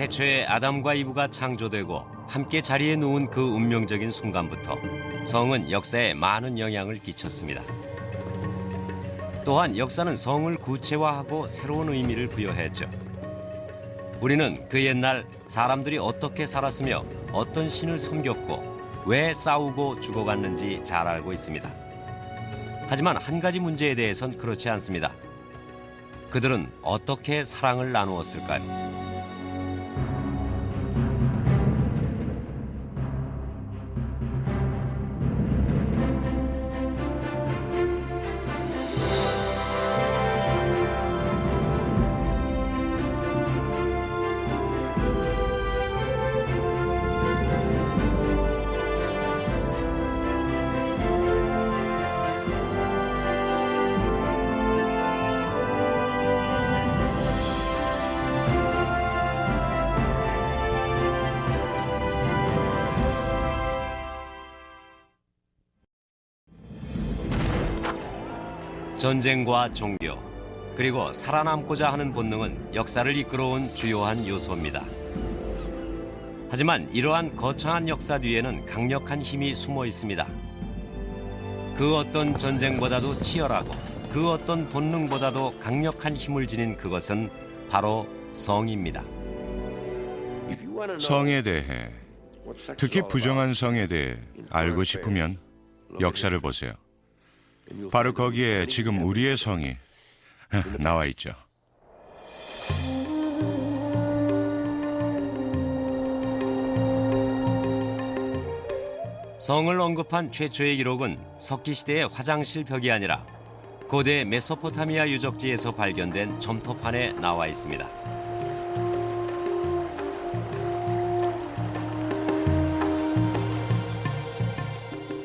태초에 아담과 이브가 창조되고 함께 자리에 누운 그 운명적인 순간부터 성은 역사에 많은 영향을 끼쳤습니다. 또한 역사는 성을 구체화하고 새로운 의미를 부여했죠. 우리는 그 옛날 사람들이 어떻게 살았으며 어떤 신을 섬겼고 왜 싸우고 죽어갔는지 잘 알고 있습니다. 하지만 한 가지 문제에 대해선 그렇지 않습니다. 그들은 어떻게 사랑을 나누었을까요? 전쟁과 종교 그리고 살아남고자 하는 본능은 역사를 이끌어온 주요한 요소입니다. 하지만 이러한 거창한 역사 뒤에는 강력한 힘이 숨어 있습니다. 그 어떤 전쟁보다도 치열하고 그 어떤 본능보다도 강력한 힘을 지닌 그것은 바로 성입니다. 성에 대해 특히 부정한 성에 대해 알고 싶으면 역사를 보세요. 바로 거기에 지금 우리의 성이 나와 있죠. 성을 언급한 최초의 기록은 석기 시대의 화장실 벽이 아니라 고대 메소포타미아 유적지에서 발견된 점토판에 나와 있습니다.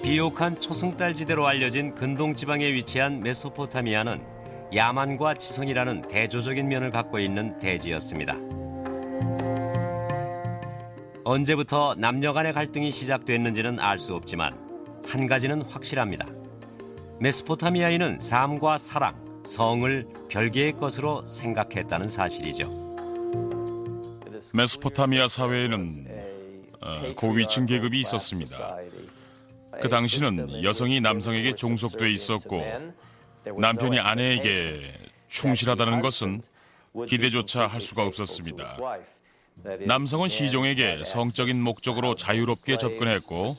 비옥한 초승달지대로 알려진 근동 지방에 위치한 메소포타미아는 야만과 지성이라는 대조적인 면을 갖고 있는 대지였습니다. 언제부터 남녀 간의 갈등이 시작됐는지는 알 수 없지만 한 가지는 확실합니다. 메소포타미아인은 삶과 사랑, 성을 별개의 것으로 생각했다는 사실이죠. 메소포타미아 사회에는 어, 고위층 계급이 있었습니다. 그 당시는 여성이 남성에게 종속돼 있었고 남편이 아내에게 충실하다는 것은 기대조차 할 수가 없었습니다. 남성은 시종에게 성적인 목적으로 자유롭게 접근했고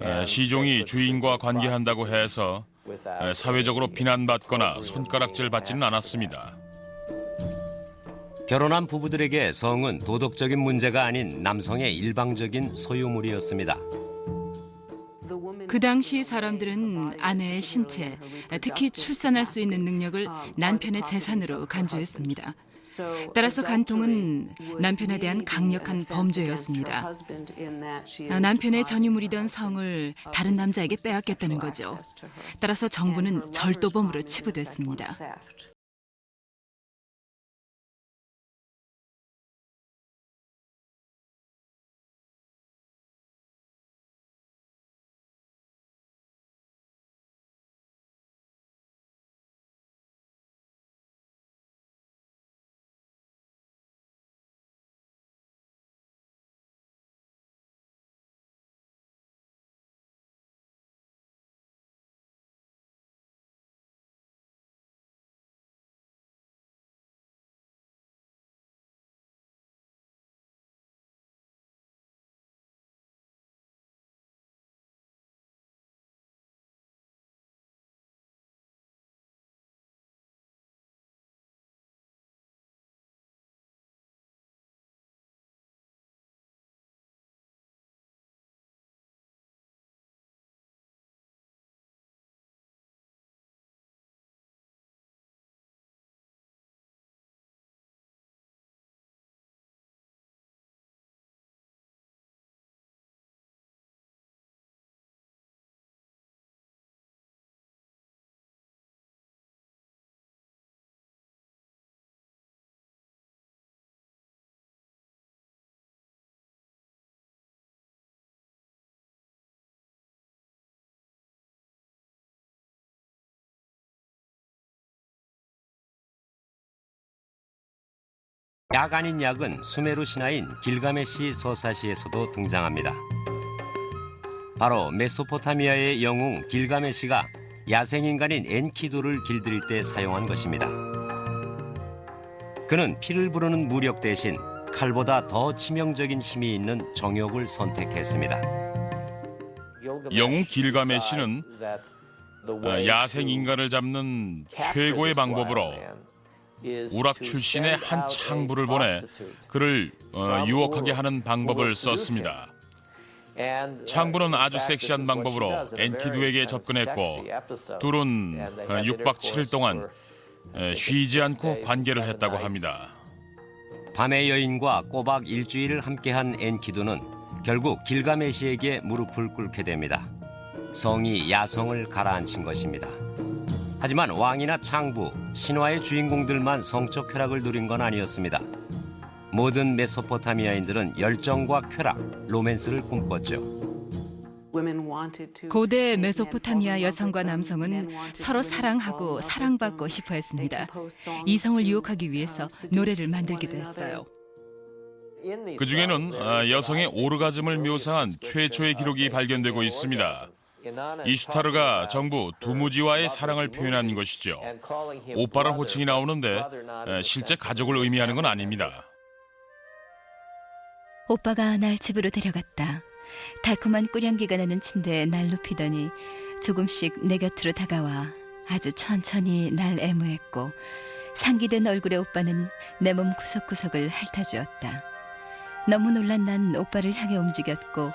에, 시종이 주인과 관계한다고 해서 에, 사회적으로 비난받거나 손가락질 받지는 않았습니다. 결혼한 부부들에게 성은 도덕적인 문제가 아닌 남성의 일방적인 소유물이었습니다. 그 당시 사람들은 아내의 신체, 특히 출산할 수 있는 능력을 남편의 재산으로 간주했습니다. 따라서 간통은 남편에 대한 강력한 범죄였습니다. 남편의 전유물이던 성을 다른 남자에게 빼앗겼다는 거죠. 따라서 정부는 절도범으로 치부됐습니다. 약 아닌 약은 수메르 신화인 길가메시 서사시에서도 등장합니다. 바로 메소포타미아의 영웅 길가메시가 야생인간인 엔키두를 길들일 때 사용한 것입니다. 그는 피를 부르는 무력 대신 칼보다 더 치명적인 힘이 있는 정욕을 선택했습니다. 영웅 길가메시는 어, 야생 인간을 잡는 최고의 방법으로 우락 출신의 한 창부를 보내 그를 어, 유혹하게 하는 방법을 썼습니다. 창부는 아주 섹시한 방법으로 엔키두에게 접근했고 둘은 어, 6박 7일 동안 에, 쉬지 않고 관계를 했다고 합니다. 밤의 여인과 꼬박 일주일을 함께한 엔키두는 결국 길가메시에게 무릎을 꿇게 됩니다. 성이 야성을 가라앉힌 것입니다. 하지만 왕이나 창부, 신화의 주인공들만 성적 쾌락을 누린 건 아니었습니다. 모든 메소포타미아인들은 열정과 쾌락, 로맨스를 꿈꿨죠. 고대 메소포타미아 여성과 남성은 서로 사랑하고 사랑받고 싶어 했습니다. 이성을 유혹하기 위해서 노래를 만들기도 했어요. 그 중에는 아, 여성의 오르가즘을 묘사한 최초의 기록이 발견되고 있습니다. 이슈타르가 정부 두무지와의 사랑을 표현한 것이죠. 오빠란 호칭이 나오는데 에, 실제 가족을 의미하는 건 아닙니다. 오빠가 날 집으로 데려갔다. 달콤한 꿀향기가 나는 침대에 날 눕히더니 조금씩 내 곁으로 다가와 아주 천천히 날 애무했고 상기된 얼굴의 오빠는 내 몸 구석구석을 핥아주었다. 너무 놀란 난 오빠를 향해 움직였고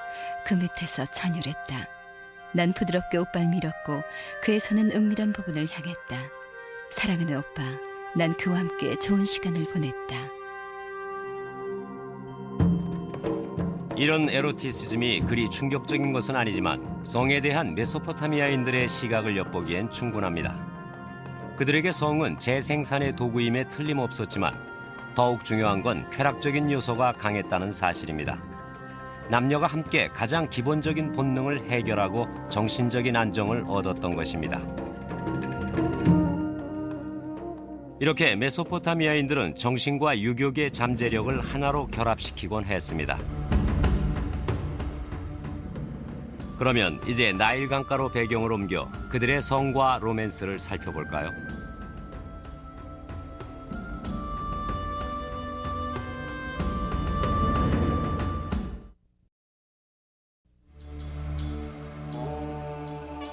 그 밑에서 전율했다. 난 부드럽게 오빠를 밀었고 그의 손은 은밀한 부분을 향했다. 사랑하는 오빠, 난 그와 함께 좋은 시간을 보냈다. 이런 에로티시즘이 그리 충격적인 것은 아니지만 성에 대한 메소포타미아인들의 시각을 엿보기엔 충분합니다. 그들에게 성은 재생산의 도구임에 틀림없었지만 더욱 중요한 건 쾌락적인 요소가 강했다는 사실입니다. 남녀가 함께 가장 기본적인 본능을 해결하고 정신적인 안정을 얻었던 것입니다. 이렇게 메소포타미아인들은 정신과 유격의 잠재력을 하나로 결합시키곤 했습니다. 그러면 이제 나일 강가로 배경을 옮겨 그들의 성과 로맨스를 살펴볼까요?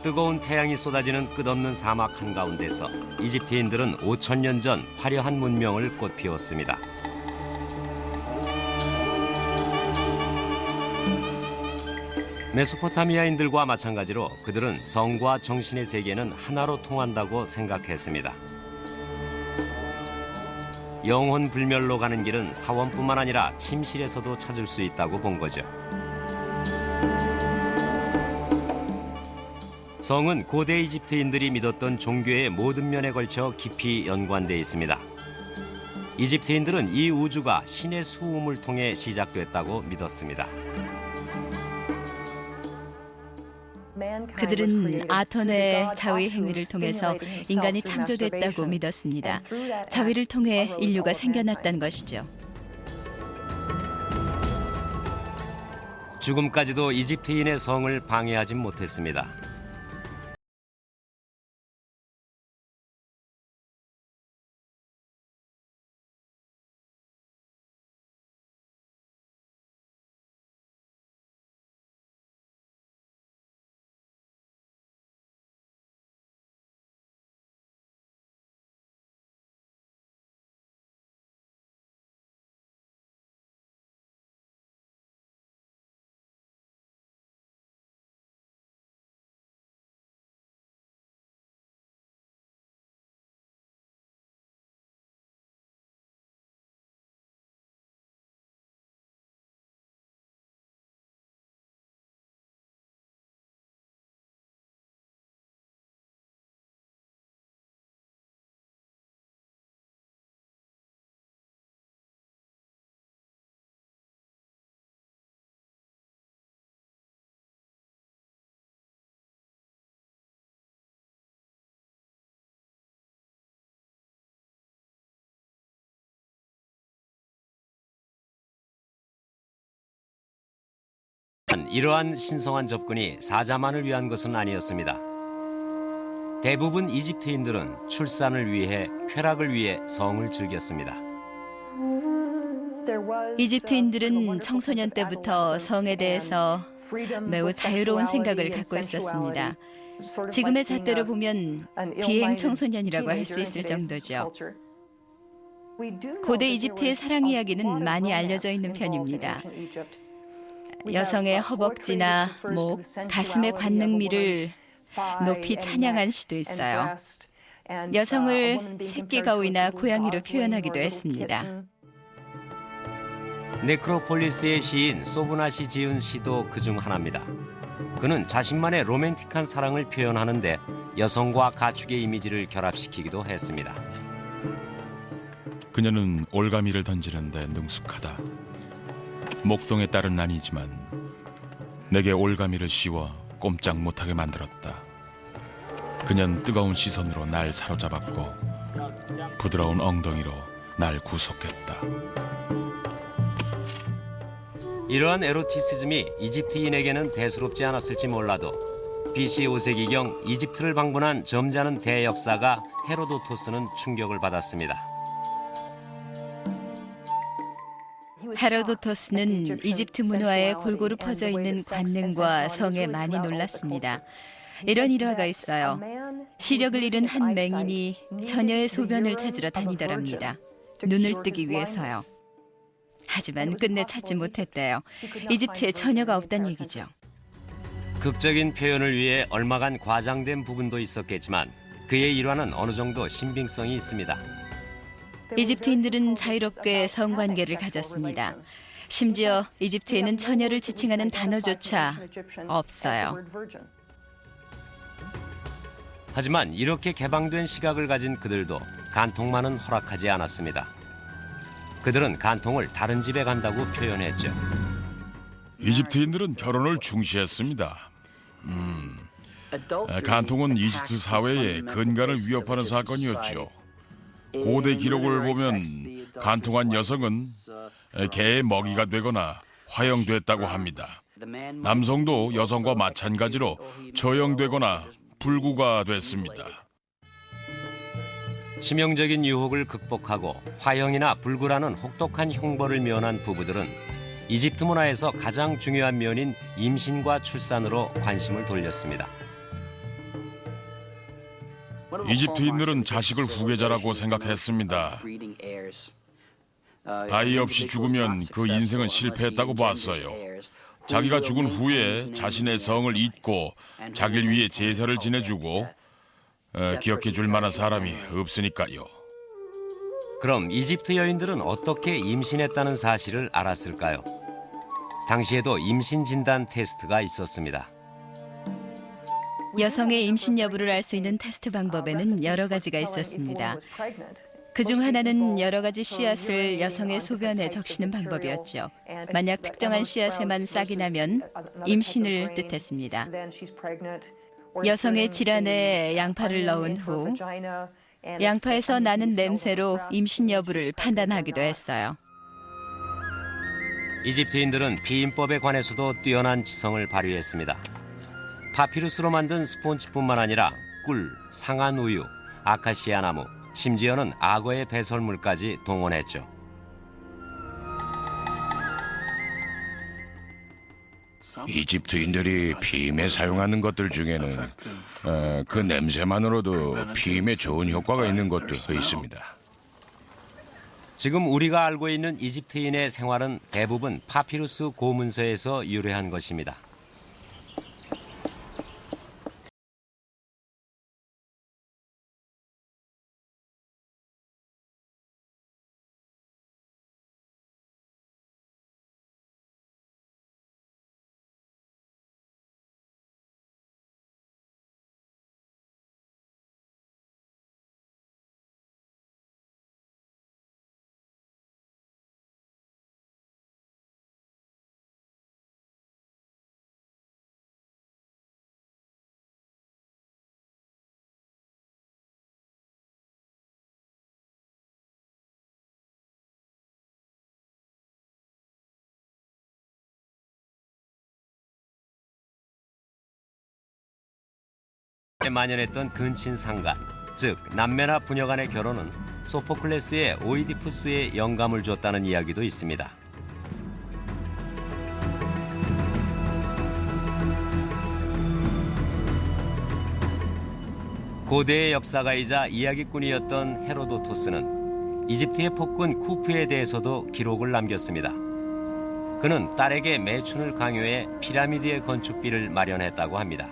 뜨거운 태양이 쏟아지는 끝없는 사막 한가운데서 이집트인들은 5천 년 전 화려한 문명을 꽃피웠습니다. 메소포타미아인들과 마찬가지로 그들은 성과 정신의 세계는 하나로 통한다고 생각했습니다. 영혼 불멸로 가는 길은 사원뿐만 아니라 침실에서도 찾을 수 있다고 본 거죠. 성은 고대 이집트인들이 믿었던 종교의 모든 면에 걸쳐 깊이 연관돼 있습니다. 이집트인들은 이 우주가 신의 수음을 통해 시작됐다고 믿었습니다. 그들은 아톤의 자위 행위를 통해서 인간이 창조됐다고 믿었습니다. 자위를 통해 인류가 생겨났다는 것이죠. 죽음까지도 이집트인의 성을 방해하진 못했습니다. 하지만 이러한 신성한 접근이 사자만을 위한 것은 아니었습니다. 대부분 이집트인들은 출산을 위해 쾌락을 위해 성을 즐겼습니다. 이집트인들은 청소년 때부터 성에 대해서 매우 자유로운 생각을 갖고 있었습니다. 지금의 잣대로 보면 비행 청소년이라고 할 수 있을 정도죠. 고대 이집트의 사랑 이야기는 많이 알려져 있는 편입니다. 여성의 허벅지나 목, 가슴의 관능미를 높이 찬양한 시도 있어요. 여성을 새끼 가오이나 고양이로 표현하기도 했습니다. 네크로폴리스의 시인 소브나시 지은 시도 그 중 하나입니다. 그는 자신만의 로맨틱한 사랑을 표현하는데 여성과 가축의 이미지를 결합시키기도 했습니다. 그녀는 올가미를 던지는데 능숙하다. 목동의 딸은 아니지만 내게 올가미를 씌워 꼼짝 못하게 만들었다. 그녀는 뜨거운 시선으로 날 사로잡았고 부드러운 엉덩이로 날 구속했다. 이러한 에로티시즘이 이집트인에게는 대수롭지 않았을지 몰라도 BC 5세기경 이집트를 방문한 점잖은 대역사가 헤로도토스는 충격을 받았습니다. 헤로도토스는 이집트 문화에 골고루 퍼져 있는 관능과 성에 많이 놀랐습니다. 이런 일화가 있어요. 시력을 잃은 한 맹인이 처녀의 소변을 찾으러 다니더랍니다. 눈을 뜨기 위해서요. 하지만 끝내 찾지 못했대요. 이집트에 처녀가 없단 얘기죠. 극적인 표현을 위해 얼마간 과장된 부분도 있었겠지만 그의 일화는 어느 정도 신빙성이 있습니다. 이집트인들은 자유롭게 성관계를 가졌습니다. 심지어 이집트에는 처녀를 지칭하는 단어조차 없어요. 하지만 이렇게 개방된 시각을 가진 그들도 간통만은 허락하지 않았습니다. 그들은 간통을 다른 집에 간다고 표현했죠. 이집트인들은 결혼을 중시했습니다. 음, 간통은 이집트 사회의 근간을 위협하는 사건이었죠. 고대 기록을 보면 간통한 여성은 개의 먹이가 되거나 화형됐다고 합니다. 남성도 여성과 마찬가지로 처형되거나 불구가 됐습니다. 치명적인 유혹을 극복하고 화형이나 불구라는 혹독한 형벌을 면한 부부들은 이집트 문화에서 가장 중요한 면인 임신과 출산으로 관심을 돌렸습니다. 이집트인들은 자식을 후계자라고 생각했습니다. 아이 없이 죽으면 그 인생은 실패했다고 봤어요. 자기가 죽은 후에 자신의 성을 잊고 자기를 위해 제사를 지내주고 어, 기억해 줄 만한 사람이 없으니까요. 그럼 이집트 여인들은 어떻게 임신했다는 사실을 알았을까요? 당시에도 임신 진단 테스트가 있었습니다. 여성의 임신 여부를 알 수 있는 테스트 방법에는 여러 가지가 있었습니다. 그중 하나는 여러 가지 씨앗을 여성의 소변에 적시는 방법이었죠. 만약 특정한 씨앗에만 싹이 나면 임신을 뜻했습니다. 여성의 질환에 양파를 넣은 후 양파에서 나는 냄새로 임신 여부를 판단하기도 했어요. 이집트인들은 피임법에 관해서도 뛰어난 지성을 발휘했습니다. 파피루스로 만든 스폰지뿐만 아니라 꿀, 상한 우유, 아카시아 나무, 심지어는 악어의 배설물까지 동원했죠. 이집트인들이 피임에 사용하는 것들 중에는 어, 그 냄새만으로도 피임에 좋은 효과가 있는 것도 있습니다. 지금 우리가 알고 있는 이집트인의 생활은 대부분 파피루스 고문서에서 유래한 것입니다. 만연했던 근친 상간, 즉 남매나 부녀 간의 결혼은 소포클레스의 오이디푸스에 영감을 줬다는 이야기도 있습니다. 고대의 역사가이자 이야기꾼이었던 헤로도토스는 이집트의 폭군 쿠프에 대해서도 기록을 남겼습니다. 그는 딸에게 매춘을 강요해 피라미드의 건축비를 마련했다고 합니다.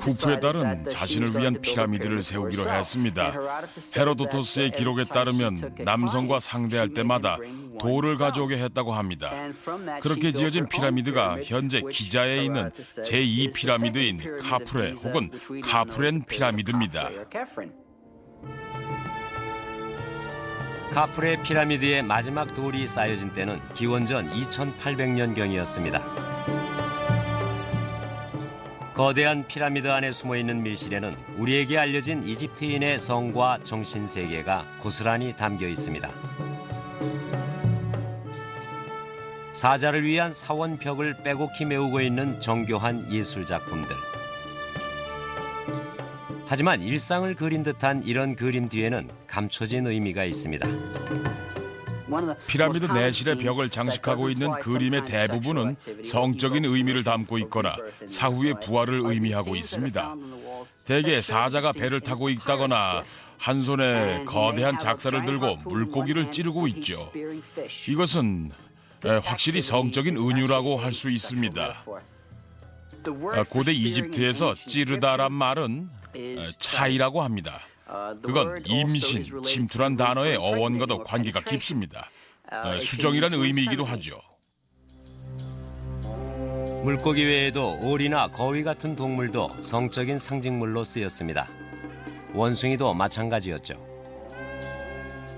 쿠프의 딸은 자신을 위한 피라미드를 세우기로 했습니다. 헤로도토스의 기록에 따르면 남성과 상대할 때마다 돌을 가져오게 했다고 합니다. 그렇게 지어진 피라미드가 현재 기자에 있는 제2 피라미드인 카프레 혹은 카프렌 피라미드입니다. 카프레 피라미드의 마지막 돌이 쌓여진 때는 기원전 2800년경이었습니다. 거대한 피라미드 안에 숨어 있는 밀실에는 우리에게 알려진 이집트인의 성과 정신 세계가 고스란히 담겨 있습니다. 사자를 위한 사원 벽을 빼곡히 메우고 있는 정교한 예술 작품들. 하지만 일상을 그린 듯한 이런 그림 뒤에는 감춰진 의미가 있습니다. 피라미드 내실의 벽을 장식하고 있는 그림의 대부분은 성적인 의미를 담고 있거나 사후의 부활을 의미하고 있습니다. 대개 사자가 배를 타고 있다거나 한 손에 거대한 작사를 들고 물고기를 찌르고 있죠. 이것은 에, 확실히 성적인 은유라고 할 수 있습니다. 아, 고대 이집트에서 찌르다란 말은 에, 차이라고 합니다. 그건 임신, 침투란 단어의 어원과도 관계가 깊습니다. 에, 수정이라는 의미이기도 하죠. 물고기 외에도 오리나 거위 같은 동물도 성적인 상징물로 쓰였습니다. 원숭이도 마찬가지였죠.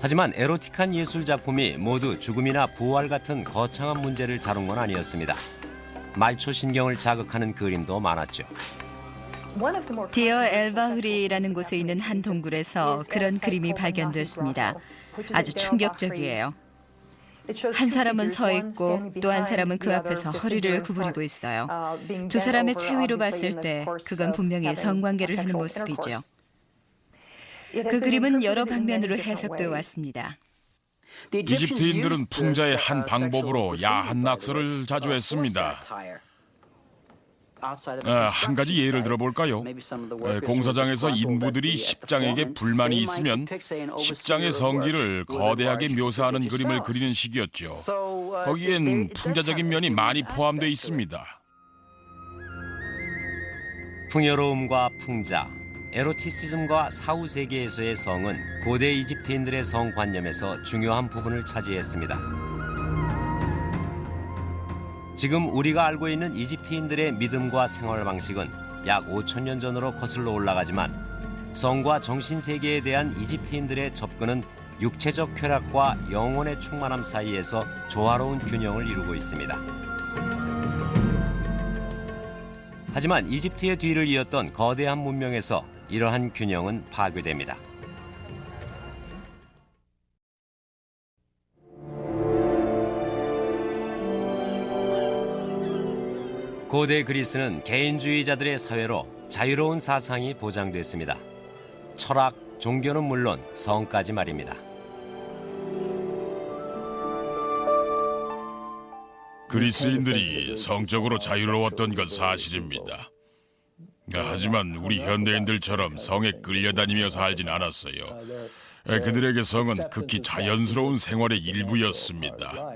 하지만 에로틱한 예술 작품이 모두 죽음이나 부활 같은 거창한 문제를 다룬 건 아니었습니다. 말초 신경을 자극하는 그림도 많았죠. 디어 엘바흐리라는 곳에 있는 한 동굴에서 그런 그림이 발견됐습니다. 아주 충격적이에요. 한 사람은 서 있고 또 한 사람은 그 앞에서 허리를 구부리고 있어요. 두 사람의 체위로 봤을 때 그건 분명히 성관계를 하는 모습이죠. 그 그림은 여러 방면으로 해석되어 왔습니다. 이집트인들은 풍자의 한 방법으로 야한 낙서를 자주 했습니다. 아, 한 가지 예를 들어볼까요? 에, 공사장에서 인부들이 십장에게 불만이 있으면 십장의 성기를 거대하게 묘사하는 그림을 그리는 식이었죠. 거기엔 풍자적인 면이 많이 포함되어 있습니다. 풍요로움과 풍자, 에로티시즘과 사후 세계에서의 성은 고대 이집트인들의 성관념에서 중요한 부분을 차지했습니다. 지금 우리가 알고 있는 이집트인들의 믿음과 생활 방식은 약 5천 년 전으로 거슬러 올라가지만 성과 정신 세계에 대한 이집트인들의 접근은 육체적 쾌락과 영혼의 충만함 사이에서 조화로운 균형을 이루고 있습니다. 하지만 이집트의 뒤를 이었던 거대한 문명에서 이러한 균형은 파괴됩니다. 고대 그리스는 개인주의자들의 사회로 자유로운 사상이 보장됐습니다. 철학, 종교는 물론 성까지 말입니다. 그리스인들이 성적으로 자유로웠던 건 사실입니다. 하지만 우리 현대인들처럼 성에 끌려다니며 살진 않았어요. 그들에게 성은 극히 자연스러운 생활의 일부였습니다.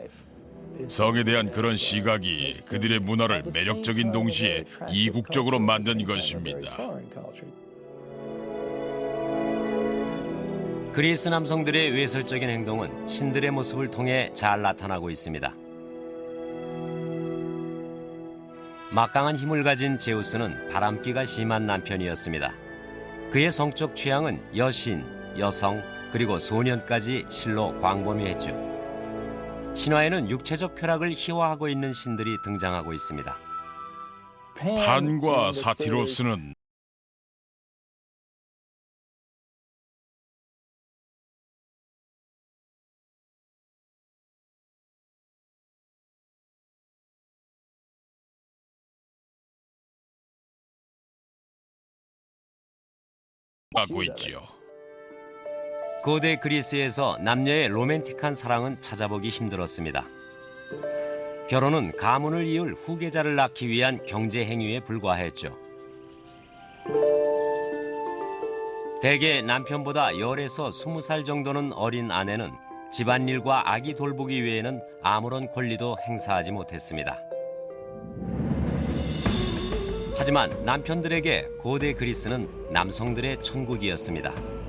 성에 대한 그런 시각이 그들의 문화를 매력적인 동시에 이국적으로 만든 것입니다. 그리스 남성들의 외설적인 행동은 신들의 모습을 통해 잘 나타나고 있습니다. 막강한 힘을 가진 제우스는 바람기가 심한 남편이었습니다. 그의 성적 취향은 여신, 여성, 그리고 소년까지 실로 광범위했죠. 신화에는 육체적 쾌락을 희화하고 있는 신들이 등장하고 있습니다. 판과 사티로스는 하고 있지요. 고대 그리스에서 남녀의 로맨틱한 사랑은 찾아보기 힘들었습니다. 결혼은 가문을 이을 후계자를 낳기 위한 경제 행위에 불과했죠. 대개 남편보다 열에서 스무 살 정도는 어린 아내는 집안일과 아기 돌보기 외에는 아무런 권리도 행사하지 못했습니다. 하지만 남편들에게 고대 그리스는 남성들의 천국이었습니다.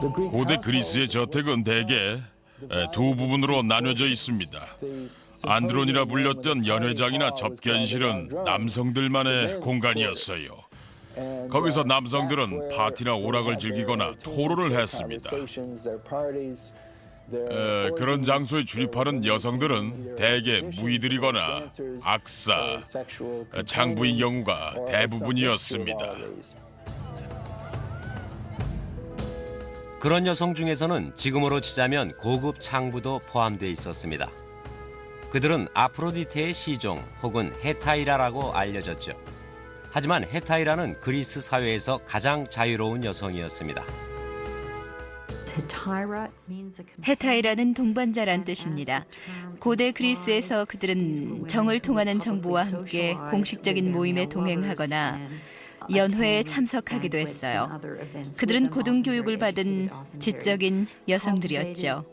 고대 그리스의 저택은 대개 에, 두 부분으로 나뉘어져 있습니다. 안드론이라 불렸던 연회장이나 접견실은 남성들만의 공간이었어요. 거기서 남성들은 파티나 오락을 즐기거나 토론을 했습니다. 에, 그런 장소에 출입하는 여성들은 대개 무의들이거나 악사, 에, 장부인 경우가 대부분이었습니다. 그런 여성 중에서는 지금으로 치자면 고급 창부도 포함되어 있었습니다. 그들은 아프로디테의 시종 혹은 헤타이라라고 알려졌죠. 하지만 헤타이라는 그리스 사회에서 가장 자유로운 여성이었습니다. 헤타이라는 동반자란 뜻입니다. 고대 그리스에서 그들은 정을 통하는 정부와 함께 공식적인 모임에 동행하거나 연회에 참석하기도 했어요. 그들은 고등교육을 받은 지적인 여성들이었죠.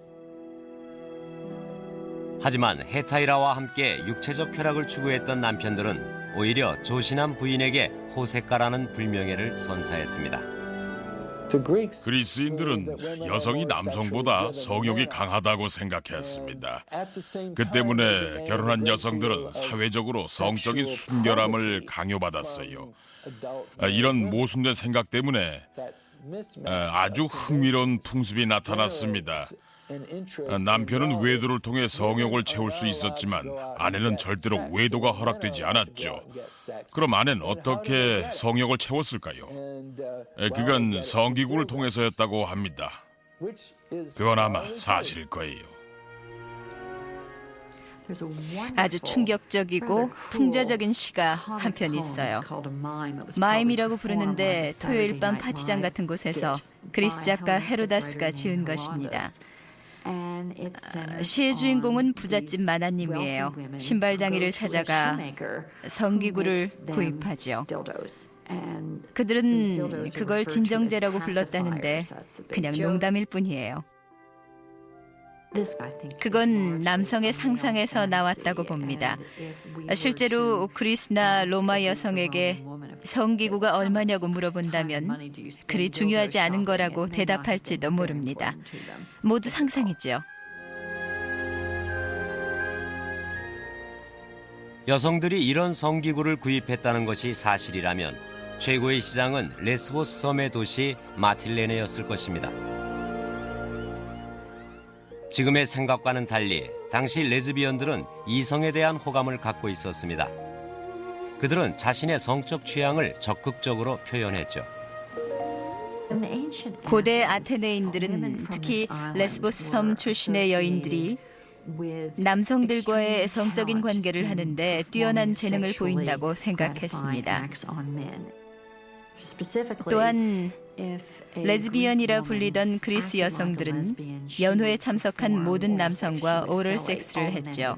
하지만 헤타이라와 함께 육체적 쾌락을 추구했던 남편들은 오히려 조신한 부인에게 호색가라는 불명예를 선사했습니다. 그리스인들은 여성이 남성보다 성욕이 강하다고 생각했습니다. 그 때문에 결혼한 여성들은 사회적으로 성적인 순결함을 강요받았어요. 아, 이런 모순된 생각 때문에 아, 아주 흥미로운 풍습이 나타났습니다. 아, 남편은 외도를 통해 성욕을 채울 수 있었지만 아내는 절대로 외도가 허락되지 않았죠. 그럼 아내는 어떻게 성욕을 채웠을까요? 에, 그건 성기구를 통해서였다고 합니다. 그건 아마 사실일 거예요. 아주 충격적이고 풍자적인 시가 한 편 있어요. 마임이라고 부르는데 토요일 밤 파티장 같은 곳에서 그리스 작가 헤로다스가 지은 것입니다. 아, 시의 주인공은 부잣집 마나님이에요. 신발장이를 찾아가 성기구를 구입하죠. 그들은 그걸 진정제라고 불렀다는데 그냥 농담일 뿐이에요. 그건 남성의 상상에서 나왔다고 봅니다. 실제로 그리스나 로마 여성에게 성기구가 얼마냐고 물어본다면 그리 중요하지 않은 거라고 대답할지도 모릅니다. 모두 상상이죠. 여성들이 이런 성기구를 구입했다는 것이 사실이라면 최고의 시장은 레스보스 섬의 도시 마틸레네였을 것입니다. 지금의 생각과는 달리 당시 레즈비언들은 이성에 대한 호감을 갖고 있었습니다. 그들은 자신의 성적 취향을 적극적으로 표현했죠. 고대 아테네인들은 특히 레스보스 섬 출신의 여인들이 남성들과의 성적인 관계를 하는데 뛰어난 재능을 보인다고 생각했습니다. 또한 레즈비언이라 불리던 그리스 여성들은 연회에 참석한 모든 남성과 오럴 섹스를 했죠.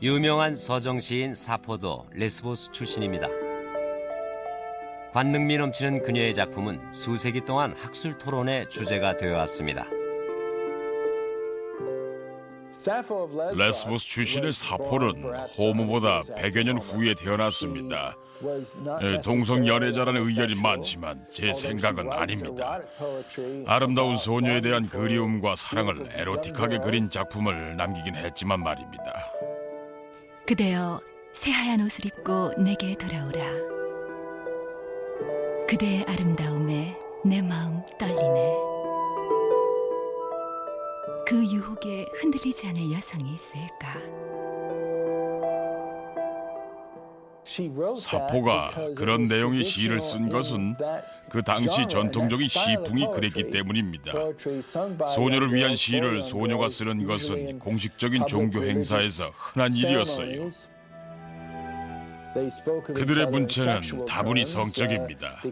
유명한 서정 시인 사포도 레스보스 출신입니다. 관능미 넘치는 그녀의 작품은 수세기 동안 학술 토론의 주제가 되어 왔습니다. 레스보스 출신의 사폴은 호모보다 100여 년 후에 태어났습니다. 에, 동성 연애자라는 의견이 많지만 제 생각은 아닙니다. 아름다운 소녀에 대한 그리움과 사랑을 에로틱하게 그린 작품을 남기긴 했지만 말입니다. 그대여 새하얀 옷을 입고 내게 돌아오라. 그대의 아름다움에 내 마음 떨리네. 그 유혹에 흔들리지 않을 여성이 있을까? 사포가 그런 내용의 시를 쓴 것은 그 당시 전통적인 시풍이 그랬기 때문입니다. 소녀를 위한 시를 소녀가 쓰는 것은 공식적인 종교 행사에서 흔한 일이었어요. 그들의 문체는 다분히 성적입니다.